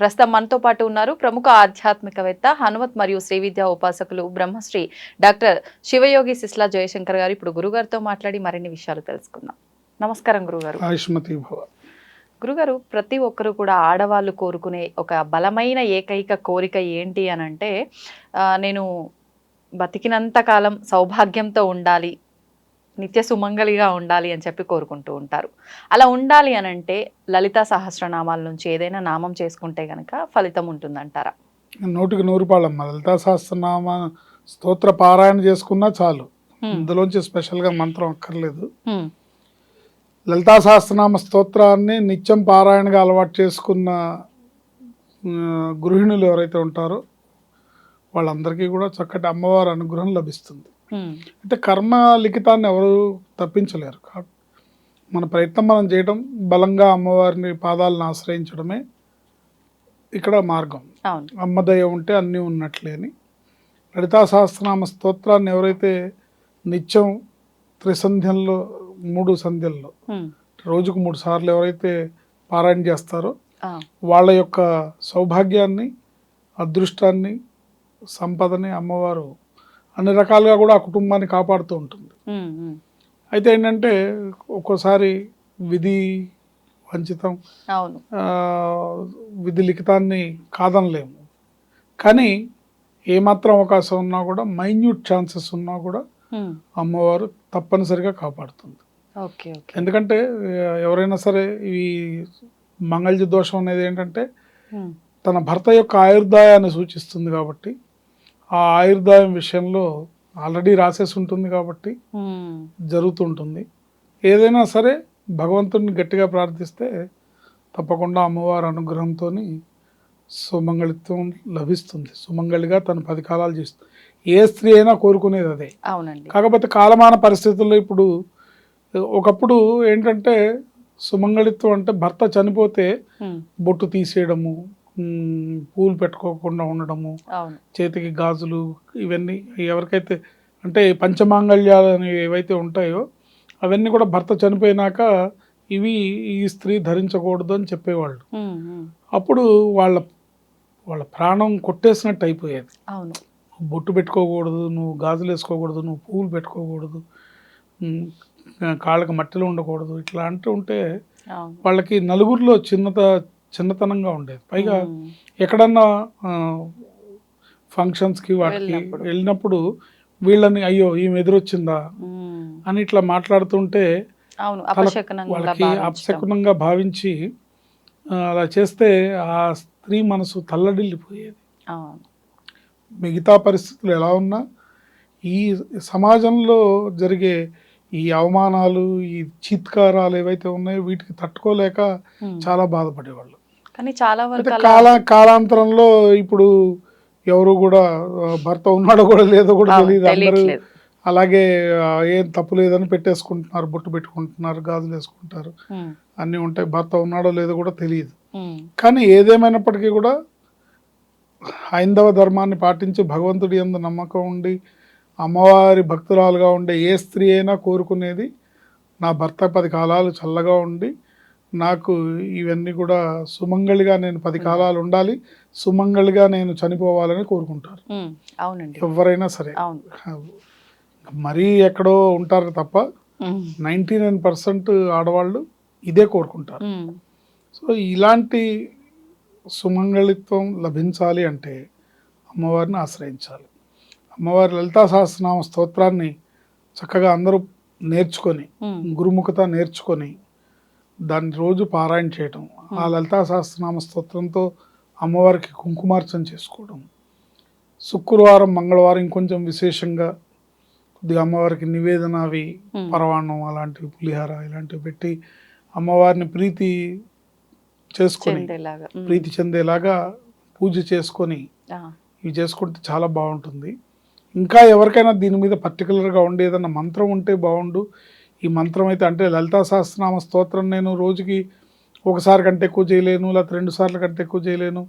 ప్రస్తుతం మనతో పాటు ఉన్నారు ప్రముఖ ఆధ్యాత్మికవేత్త హనుమత్ మరియు శ్రీ విద్యా ఉపాసకులు బ్రహ్మశ్రీ డాక్టర్ శివయోగి సిస్లా జయశంకర్ గారు ఇప్పుడు గురుగారితో మాట్లాడి మరిన్ని విషయాలు తెలుసుకుందాం. నమస్కారం గురుగారు. గురుగారు ప్రతి ఒక్కరు కూడా ఆడవాళ్ళు కోరుకునే ఒక బలమైన ఏకైక కోరిక ఏంటి అని అంటే నేను బతికినంత కాలం సౌభాగ్యంతో ఉండాలి నిత్య సుమంగలిగా ఉండాలి అని చెప్పి కోరుకుంటూ ఉంటారు. అలా ఉండాలి అని అంటే లలితా సహస్రనామాల నుంచి ఏదైనా నామం చేసుకుంటే గనక ఫలితం ఉంటుందంటారా? నూటికి నూరు పాళ్ళమ్మ లలితా సహస్రనామ స్తోత్ర పారాయణ చేసుకున్నా చాలు. ఇందులోంచి స్పెషల్గా మంత్రం అక్కర్లేదు. లలితా సహస్రనామ స్తోత్రాన్ని నిత్యం పారాయణగా అలవాటు చేసుకున్న గృహిణులు ఎవరైతే ఉంటారో వాళ్ళందరికీ కూడా చక్కటి అమ్మవారి అనుగ్రహం లభిస్తుంది. అంటే కర్మ లిఖితాన్ని ఎవరు తప్పించలేరు. మన ప్రయత్నం మనం చేయడం బలంగా అమ్మవారిని పాదాలను ఆశ్రయించడమే ఇక్కడ మార్గం. అమ్మదయ ఉంటే అన్నీ ఉన్నట్లే అని లలితా సహస్రనామ స్తోత్రాన్ని ఎవరైతే నిత్యం త్రిసంధ్యంలో మూడు సంధ్యల్లో. రోజుకు మూడు సార్లు ఎవరైతే పారాయణ చేస్తారో. వాళ్ళ యొక్క సౌభాగ్యాన్ని అదృష్టాన్ని సంపదని అమ్మవారు అన్ని రకాలుగా కూడా ఆ కుటుంబాన్ని కాపాడుతూ ఉంటుంది. అయితే ఏంటంటే ఒక్కోసారి విధి వంచితం విధి లిఖితాన్ని కాదనలేము కానీ ఏమాత్రం అవకాశం ఉన్నా కూడా మైన్యూట్ ఛాన్సెస్ ఉన్నా కూడా. అమ్మవారు తప్పనిసరిగా కాపాడుతుంది ఎందుకంటే ఎవరైనా సరే ఈ మంగళజ దోషం అనేది ఏంటంటే. తన భర్త యొక్క ఆయుర్దాయాన్ని సూచిస్తుంది కాబట్టి ఆ ఆయుర్దాయం విషయంలో ఆల్రెడీ రాసేసి ఉంటుంది కాబట్టి. జరుగుతుంటుంది ఏదైనా సరే భగవంతుడిని గట్టిగా ప్రార్థిస్తే తప్పకుండా అమ్మవారి అనుగ్రహంతో సుమంగళిత్వం లభిస్తుంది సుమంగళిగా తను పది కాలాలు చేస్తుంది ఏ స్త్రీ అయినా కోరుకునేది అదే అవునండి కాకపోతే కాలమాన పరిస్థితుల్లో ఇప్పుడు ఒకప్పుడు ఏంటంటే సుమంగళిత్వం అంటే భర్త చనిపోతే. బొట్టు తీసేయడము పూలు పెట్టుకోకుండా ఉండడము చేతికి గాజులు ఇవన్నీ ఎవరికైతే అంటే పంచమాంగళ్యాలు అనేవి ఏవైతే ఉంటాయో అవన్నీ కూడా భర్త చనిపోయినాక ఇవి ఈ స్త్రీ ధరించకూడదు అని చెప్పేవాళ్ళు. అప్పుడు వాళ్ళ వాళ్ళ ప్రాణం కొట్టేసినట్టు అయిపోయేది. బొట్టు పెట్టుకోకూడదు నువ్వు గాజులు వేసుకోకూడదు నువ్వు పువ్వులు పెట్టుకోకూడదు కాళ్ళకి మట్టిలో ఉండకూడదు ఇట్లా అంటూ ఉంటే వాళ్ళకి నలుగురిలో చిన్నత చిన్నతనంగా ఉండేది పైగా. ఎక్కడన్నా ఫంక్షన్స్కి వాటికి వెళ్ళినప్పుడు. వీళ్ళని అయ్యో ఈమె ఎదురొచ్చిందా. అని ఇట్లా మాట్లాడుతుంటే వాళ్ళకి. అపశకునంగా భావించి అలా చేస్తే ఆ స్త్రీ మనసు తల్లడిల్లిపోయేది మిగతా పరిస్థితులు ఎలా ఉన్నా ఈ సమాజంలో జరిగే ఈ అవమానాలు ఈ చీత్కారాలు ఏవైతే ఉన్నాయో వీటికి తట్టుకోలేక. చాలా బాధపడేవాళ్ళు కానీ చాలా అయితే వరకు కాల కాలాంతరంలో ఇప్పుడు ఎవరు కూడా భర్త ఉన్నాడో కూడా లేదో కూడా తెలియదు అందరూ. అలాగే ఏం తప్పు లేదని పెట్టేసుకుంటున్నారు బొట్టు పెట్టుకుంటున్నారు గాజులు వేసుకుంటారు. అన్నీ ఉంటాయి భర్త ఉన్నాడో లేదో కూడా తెలియదు. కానీ ఏదేమైనప్పటికీ కూడా హైందవ ధర్మాన్ని పాటించి భగవంతుడి ఎందు నమ్మకం ఉండి అమ్మవారి భక్తురాలుగా ఉండే ఏ స్త్రీ అయినా కోరుకునేది నా భర్త పది కాలాలు చల్లగా ఉండి నాకు ఇవన్నీ కూడా సుమంగళిగా నేను పది కాలాలు ఉండాలి సుమంగళిగా నేను చనిపోవాలని కోరుకుంటారు. అవునండి ఎవరైనా సరే మరీ ఎక్కడో ఉంటారు తప్ప. నైంటీ నైన్ పర్సెంట్ ఆడవాళ్ళు ఇదే కోరుకుంటారు. సో ఇలాంటి సుమంగళిత్వం లభించాలి అంటే అమ్మవారిని ఆశ్రయించాలి అమ్మవారి లలితా సహస్రనామ స్తోత్రాన్ని చక్కగా అందరూ నేర్చుకొని. గురుముఖత నేర్చుకొని దాన్ని రోజు పారాయణ చేయటం ఆ లలితా సహస్రనామ స్తోత్రంతో అమ్మవారికి కుంకుమార్చన చేసుకోవడం శుక్రవారం మంగళవారం ఇంకొంచెం విశేషంగా కొద్దిగా అమ్మవారికి నివేదన అవి. పరవాణం అలాంటివి పులిహార ఇలాంటివి పెట్టి అమ్మవారిని ప్రీతి చేసుకొని. ప్రీతి చెందేలాగా పూజ చేసుకొని. ఇవి చేసుకుంటే చాలా బాగుంటుంది ఇంకా ఎవరికైనా దీని మీద పర్టికులర్గా ఉండి ఏదన్నా మంత్రం ఉంటే బాగుండు ఈ మంత్రం అయితే అంటే లలితా సహస్రనామ స్తోత్రం నేను రోజుకి ఒకసారి కంటే ఎక్కువ చేయలేను లేకపోతే రెండు సార్లు కంటే ఎక్కువ చేయలేను.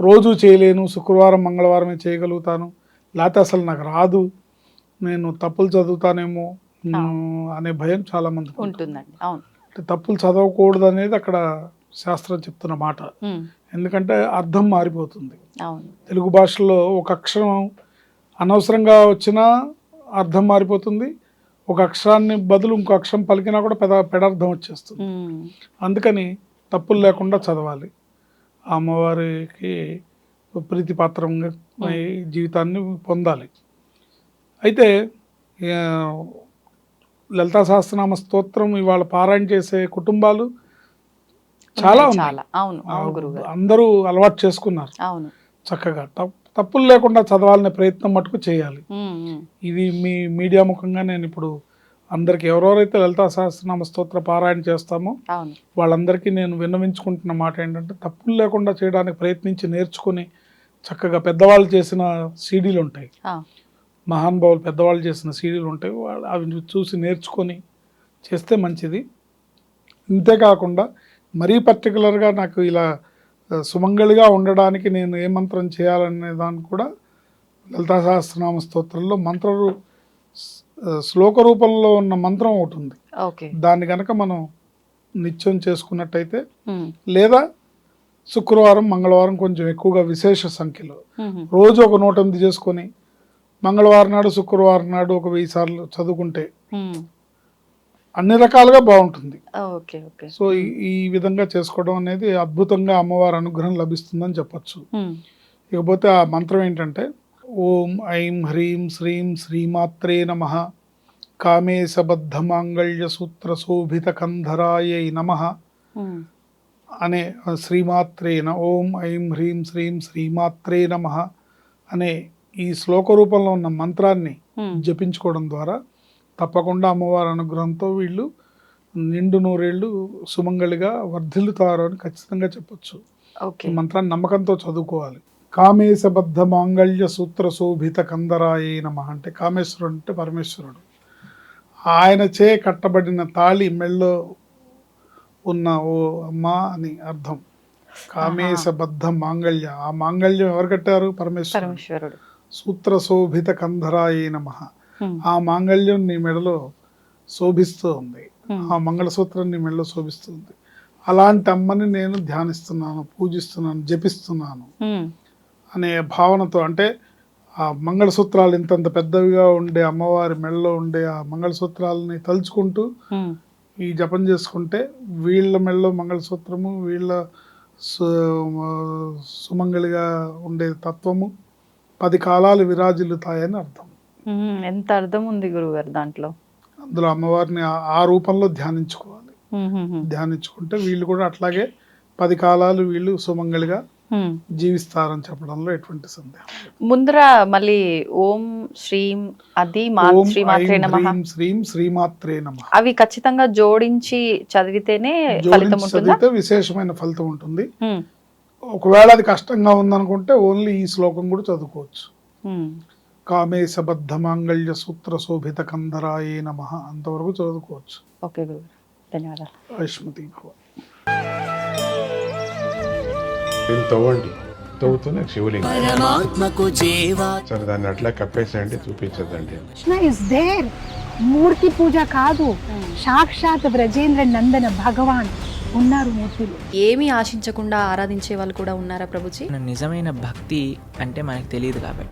రోజు చేయలేను శుక్రవారం మంగళవారమే చేయగలుగుతాను. లేకపోతే అసలు నాకు రాదు. నేను తప్పులు చదువుతానేమో అనే భయం చాలా ఉంటుంది. ఉంటుందండి. అవును. అంటే తప్పులు చదవకూడదు అనేది అక్కడ శాస్త్రం చెప్తున్న మాట. ఎందుకంటే అర్థం మారిపోతుంది. తెలుగు భాషలో ఒక అక్షరం అనవసరంగా వచ్చినా అర్థం మారిపోతుంది. ఒక అక్షరాన్ని బదులు ఇంకో అక్షరం పలికినా కూడా పెద పెడార్థం వచ్చేస్తుంది. అందుకని తప్పులు లేకుండా చదవాలి. ఆ అమ్మవారికి ప్రీతిపాత్రంగా ఈ జీవితాన్ని పొందాలి. అయితే లలితా సహస్రనామ స్తోత్రం ఇవాళ పారాయణ చేసే కుటుంబాలు చాలా ఉన్నాయి. అందరూ అలవాటు చేసుకున్నారు. అవును. చక్కగా. తప్పులు లేకుండా చదవాలనే ప్రయత్నం మటుకు చేయాలి. ఇది మీ మీడియా ముఖంగా నేను ఇప్పుడు అందరికి ఎవరెవరైతే లలితా సహస్రనామ స్తోత్ర పారాయణ చేస్తామో వాళ్ళందరికీ నేను విన్నవించుకుంటున్న మాట ఏంటంటే తప్పులు లేకుండా చేయడానికి ప్రయత్నించి నేర్చుకుని చక్కగా పెద్దవాళ్ళు చేసిన సీడీలు ఉంటాయి. మహానుభావులు పెద్దవాళ్ళు చేసిన సీడీలు ఉంటాయి. వాళ్ళు అవి చూసి నేర్చుకొని చేస్తే మంచిది. ఇంతేకాకుండా మరీ పర్టికులర్గా నాకు ఇలా సుమంగళిగా ఉండడానికి నేను ఏ మంత్రం చేయాలనే దానికి కూడా లలితా సహస్రనామ స్తోత్రంలో మంత్ర శ్లోక రూపంలో ఉన్న మంత్రం ఒకటి ఉంది. దాన్ని కనుక మనం నిత్యం చేసుకున్నట్టయితే లేదా శుక్రవారం మంగళవారం కొంచెం ఎక్కువగా విశేష సంఖ్యలో రోజు ఒక నూట ఎనిమిది చేసుకొని మంగళవారం నాడు శుక్రవారం నాడు ఒక వెయ్యి సార్లు చదువుకుంటే అన్ని రకాలుగా బాగుంటుంది. Okay okay. సో ఈ- విధంగా చేసుకోవడం అనేది అద్భుతంగా అమ్మవారి అనుగ్రహం లభిస్తుందని చెప్పొచ్చు. ఇకపోతే ఆ మంత్రం ఏంటంటే ఓం ఐం హ్రీం శ్రీం శ్రీమాత్రే నమ కామేశబద్ధ మాంగళ్య సూత్ర శోభిత కంధరాయ నమ అనే శ్రీమాత్రేన ఓం ఐం హ్రీం శ్రీం శ్రీమాత్రే నమ అనే ఈ శ్లోక రూపంలో ఉన్న మంత్రాన్ని జపించుకోవడం ద్వారా తప్పకుండా అమ్మవారి అనుగ్రహంతో వీళ్ళు నిండు నూరేళ్ళు సుమంగళిగా వర్ధిల్లుతారు అని ఖచ్చితంగా చెప్పొచ్చు. ఓకే. ఈ మంత్రాన్ని నమ్మకంతో చదువుకోవాలి. కామేశబద్ధ మాంగళ్య సూత్ర శోభిత కందరాయ నమ అంటే కామేశ్వరుడు అంటే పరమేశ్వరుడు. ఆయన చే కట్టబడిన తాళి మెళ్ళో ఉన్న ఓ అమ్మా అని అర్థం. కామేశబద్ధ మాంగళ్య. ఆ మాంగళ్యం ఎవరు కట్టారు? పరమేశ్వరుడు. సూత్ర శోభిత కంధరాయ నమ. ఆ మాంగళ్యం నీ మెడలో శోభిస్తూ ఉంది. ఆ మంగళసూత్రం నీ మెడలో శోభిస్తుంది అలాంటి అమ్మని నేను ధ్యానిస్తున్నాను పూజిస్తున్నాను జపిస్తున్నాను అనే భావనతో అంటే ఆ మంగళసూత్రాలు ఇంతంత పెద్దవిగా ఉండే అమ్మవారి మెడలో ఉండే ఆ మంగళసూత్రాలని తలుచుకుంటూ ఈ జపం చేసుకుంటే వీళ్ళ మెడలో మంగళసూత్రము వీళ్ళ సుమంగళిగా ఉండే తత్వము పది కాలాలు విరాజిల్లుతాయని అర్థం. ఎంత అర్థం ఉంది గురుగారు దాంట్లో? అందులో అమ్మవారిని ఆ- రూపంలో ధ్యానించుకోవాలి. ధ్యానించుకుంటే వీళ్ళు కూడా అట్లాగే పది కాలాలు వీళ్ళు సుమంగళిగా. జీవిస్తారని చెప్పడంలో ఎటువంటి సందేహం. ముందర మళ్ళీ ఓం శ్రీం అది శ్రీం శ్రీమాత్రే నమ. అవి ఖచ్చితంగా జోడించి చదివితేనే ఫలితం జోడించి ఉంటుందా? చదివితే విశేషమైన ఫలితం ఉంటుంది. ఒకవేళ అది కష్టంగా ఉందనుకుంటే ఓన్లీ ఈ శ్లోకం కూడా చదువుకోవచ్చు. కామేశబద్ధ మాంగళ్య సూత్ర శోభిత కంధరాయే నమ అంతవరకు చదువుకోవచ్చు. ఓకే గురు. ధన్యవాదాలు. ఐష్మతి తవ్వండి. తవ్వుతూనే శివలింగం. సరే దాన్ని అట్లా కప్పేసేయండి చూపించదండి కృష్ణ ఇస్ దేర్ మూర్తి పూజ కాదు. సాక్షాత్ బ్రజేంద్ర నందన భగవాన్ ఉన్నారు మూర్తిలో. ఏమీ ఆశించకుండా ఆరాధించే వాళ్ళు కూడా ఉన్నారా ప్రభుజీ? నిజమైన భక్తి అంటే మనకు తెలియదు కాబట్టి.